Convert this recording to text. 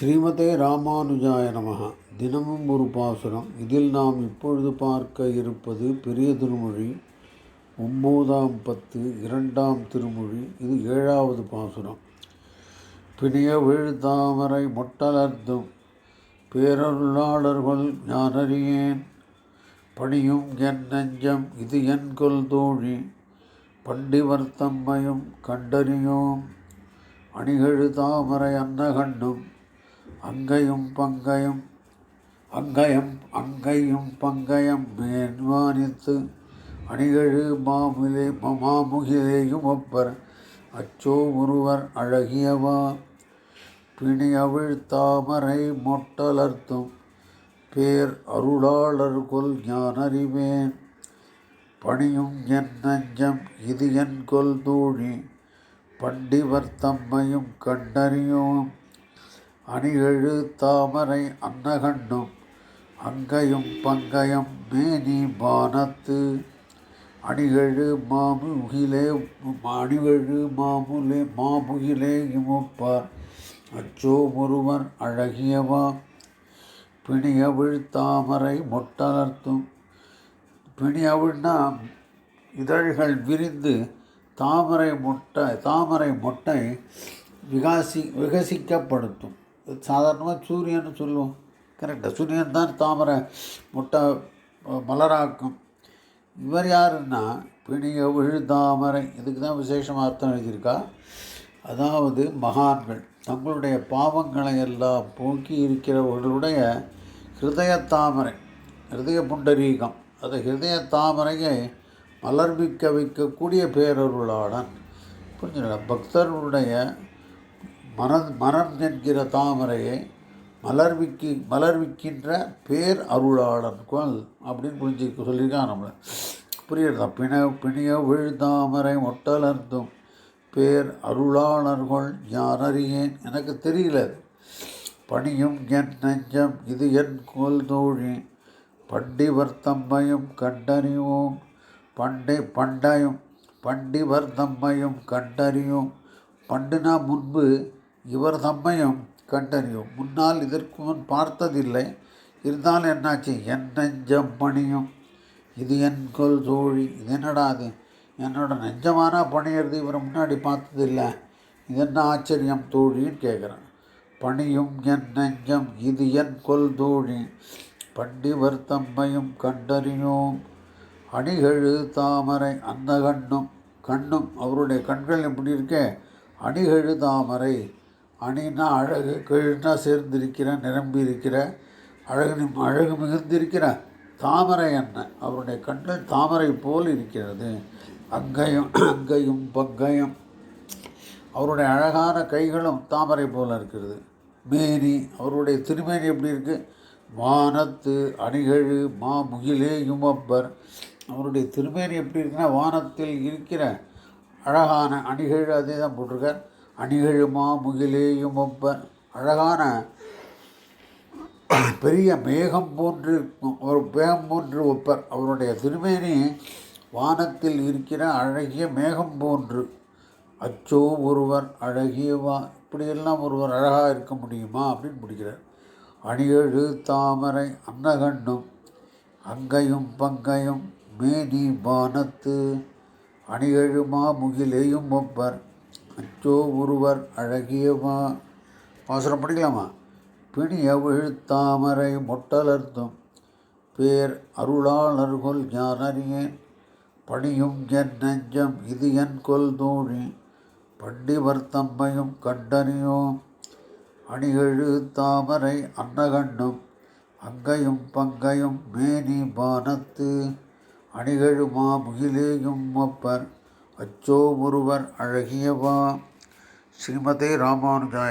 ஸ்ரீமதே ராமானுஜாய நமக. தினமும் ஒரு பாசுரம். இதில் நாம் இப்பொழுது பார்க்க இருப்பது பெரிய திருமொழி ஒம்போதாம் பத்து இரண்டாம் திருமொழி. இது ஏழாவது பாசுரம். பிணிய விழுத்தாமரை மொட்டலர்த்தும் பேரருளாளர்கள் ஞானறியேன். பணியும் என் நெஞ்சம் இது என் கொல் தோழி. பண்டிவர் தம்மையும் கண்டறியோம். அணிகழு தாமரை அன்னகண்டும் அங்கையும் பங்கையும் அங்கயம் அங்கையும் பங்கயம் மேன்வானித்து அணிகழு மாமுலே மாமுகிலேயும் ஒப்பர். அச்சோ ஒருவர் அழகியவா பிணி அவிழ் தாமரை மொட்டலர்த்தும் பேர் அருளாளர் கொல் ஞானறிவேன். பணியும் என் நஞ்சம் இது என் கொல் தூழி பண்டிவர் தம்மையும் கண்டறியோம். அணிகழு தாமரை அன்னகண்டும் அங்கையும் பங்கயம் மேனி பானத்து. அணிகழு மாமுகிலே அணிகழு மாமுலே மாமுகிலே இமுப்பார். அச்சோ ஒருவர் அழகியவா? பிணியவிழ் தாமரை மொட்டலர்த்தும். பிணியவிழ்னா இதழ்கள் விரிந்து தாமரை மொட்டை தாமரை மொட்டை விகாசி விகசிக்கப்படுத்தும். சாதாரணமாக சூரியன் சொல்லுவோம். கரெக்டாக சூரியன் தான் தாமரை முட்டை மலராக்கும். இவர் யாருன்னா பிணிய தாமரை இதுக்கு தான் விசேஷமாக அர்த்தம் எழுதியிருக்கா. அதாவது மகான்கள். தங்களுடைய பாவங்களை எல்லாம் போக்கி இருக்கிறவர்களுடைய ஹிருதய தாமரை ஹிருதய புண்டரீகம். அந்த ஹிருதய தாமரையை மலர்விக்க வைக்கக்கூடிய பேரருளாளன். புரிஞ்சுங்களா பக்தர்களுடைய மன மனம் என்கிற தாமரையை மலர்விக்கு மலர்விக்கின்ற பேர் அருளாளர்கள் அப்படின்னு புரிஞ்சு சொல்லியிருக்கான் நம்மளை. புரியுறதா? பிண பிணிய விழுதாமரை ஒட்டலர்ந்தும் பேர் அருளாளர்கள் யாரறியேன்? எனக்கு தெரியல அது. பணியும் என் நெஞ்சம் இது என் கோல் தோழி. பண்டிவர் தம்மையும் கண்டறிவோம். பண்டை பண்டையும் பண்டிவர் தம்மையும் கண்டறியும். பண்டுனா முன்பு இவர் தம்மையும் கண்டறியும். முன்னால் இதற்கு முன் பார்த்ததில்லை. இருந்தாலும் என்னாச்சு? என் நெஞ்சம் பணியும். இது என் கொல் தோழி. இது என்னடா அது? என்னோட நெஞ்சமானா பணியிறது இவரை முன்னாடி பார்த்ததில்லை. இது என்ன ஆச்சரியம் தோழின்னு கேட்குறேன் பணியும் என் நெஞ்சம். இது என் கொல் தோழி. பண்டிவர் தம்மையும் கண்டறியோம். அணிகழு தாமரை அந்த கண்ணும் கண்ணும் அவருடைய கண்கள் எப்படி இருக்கே? அணிகழு தாமரை. அணினா அழகு கீழ்னா சேர்ந்திருக்கிற நிரம்பி இருக்கிற அழகு அழகு மிகுந்திருக்கிற தாமரை என்ன? அவருடைய கண்கள் தாமரை போல் இருக்கிறது. அங்கையும் அங்கையும் பங்கையும். அவருடைய அழகான கைகளும் தாமரை போல் இருக்கிறது. மேனி அவருடைய திருமேனி எப்படி இருக்குது வானத்து அணிகழு மா முகிலே யுமப்பர். அவருடைய திருமேனி எப்படி இருக்குன்னா வானத்தில் இருக்கிற அழகான அணிகழு அதே தான் போட்டிருக்கார். அணிகழுமா முகிலேயும் ஒப்பன் அழகான பெரிய மேகம் போன்று ஒரு மேகம் போன்று ஒப்பர் அவருடைய திருமேனி வானத்தில் இருக்கிற அழகிய மேகம் போன்று. அச்சோ ஒருவர் அழகியவா இப்படியெல்லாம் ஒருவர் அழகாக இருக்க முடியுமா அப்படின்னு முடிக்கிறார். அணிகழு தாமரை அன்னகண்ணும் அங்கையும் பங்கையும் மேனி வானத்து. அணிகழுமா முகிலேயும் ஒப்பர் அச்சோ ஒருவர் அழகியமா பாசுரம் படிக்கலாமா? பிணிய விழுத்தாமரை மொட்டலர்த்தும் பேர் அருளாளர்கொல் அறியேன் பணியும் என் நெஞ்சம் இது என் கொல் தோழி. பண்டிவர் தம்மையும் கண்டறியோம். அணிகழு தாமரை அன்னகண்ணும் அங்கையும் பங்கையும் மேனி பானத்து. அணிகழுமா முகிலேயும் ஒப்பர் அச்சோ ஒருவர் அழகியவா ஸ்ரீமதே ராமானுஜாய